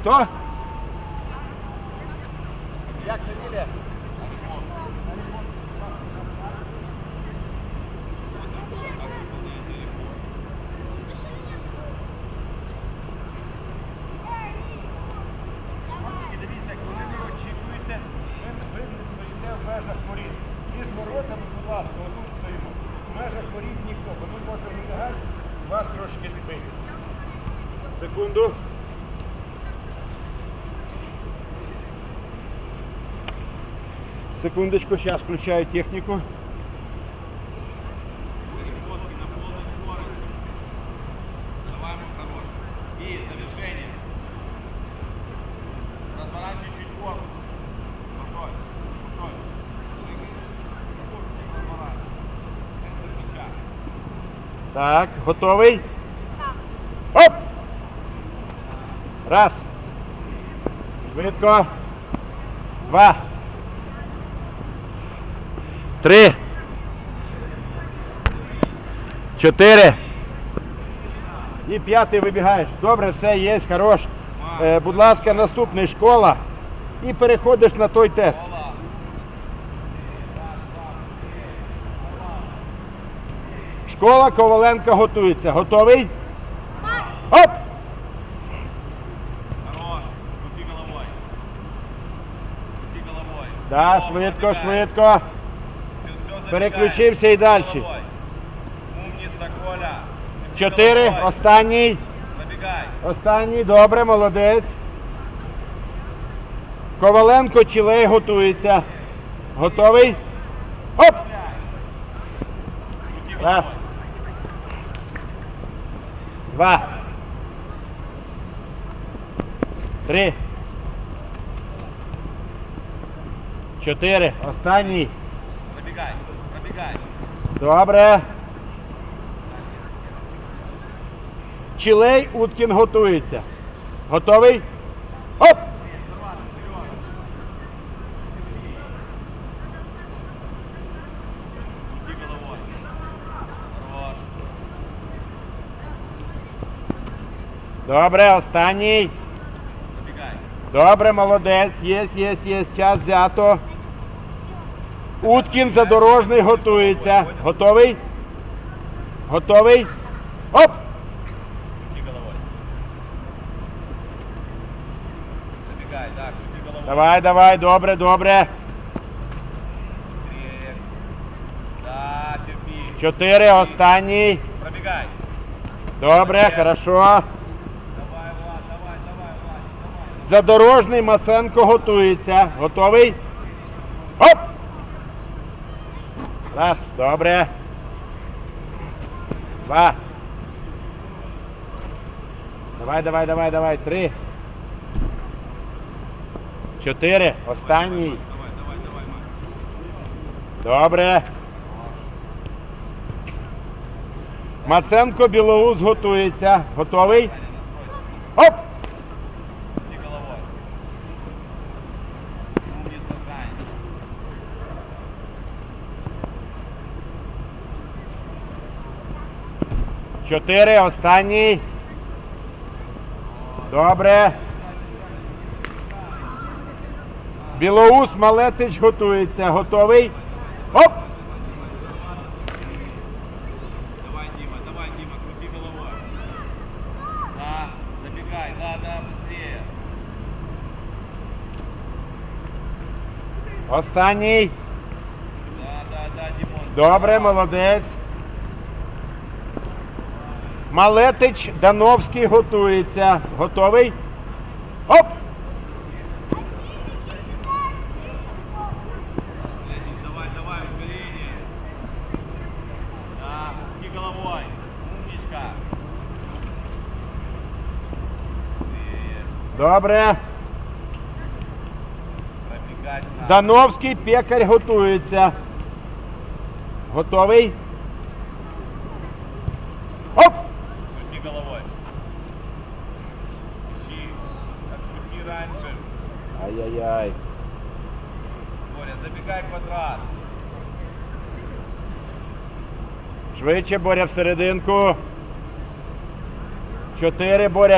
Хто? Як фамілія? Тільки Большой. Большой. Корпус разворачивай. Центр мяча. Так, готовий? Оп! Раз. Швидко. Два. Три. Чотири. І п'ятий вибігаєш. Добре, все є, хорош. Е, будь ласка, наступний школа. І переходиш на той тест. Школа Коваленка готується. Готовий? Оп! Хорош. Крути головой. Крути головой. Да, швидко, швидко. Переключився і далі. Умница, Коля. Чотири. Останній. Останній. Добре, молодець. Коваленко Чілей готується. Готовий? Оп! Раз. Два. Три. Чотири. Останній. Пробегай. Добре. Чілей Уткін готується. Готовий? Оп! Добре, останній. Добре, молодець. Є, є, є. Час взято. Уткін задорожний готується. Готовий? Готовий? Оп! Давай, давай, добре, добре. Чотири, останній. Пробегай. Добре, хорошо. Давай, Влад, давай, давай, Влад. Задорожний Маценко готується. Готовий? Оп! Раз, добре. Два. Давай, давай, давай, давай. Три. Чотири. Останній. Давай, давай, давай, Макс. Добре. Маценко Білоус готується. Готовий? Оп! Чотири. Останній. Добре. Білоус Малетич готується. Готовий? Оп! Давай, Дима, давай, Дима, крути головой. Да, забегай, да, да, быстрее. Останній. Да, да, да, Димон. Добре, молодець. Малетич Дановський готується. Готовий? Оп! Добре. Дановський пекар готується. Готовий? Оп! Крути головой. Ищи, как крути раньше. Ай-яй-яй. Боря, забігай квадрат. Швидше Боря всерединку. Чотири Боря.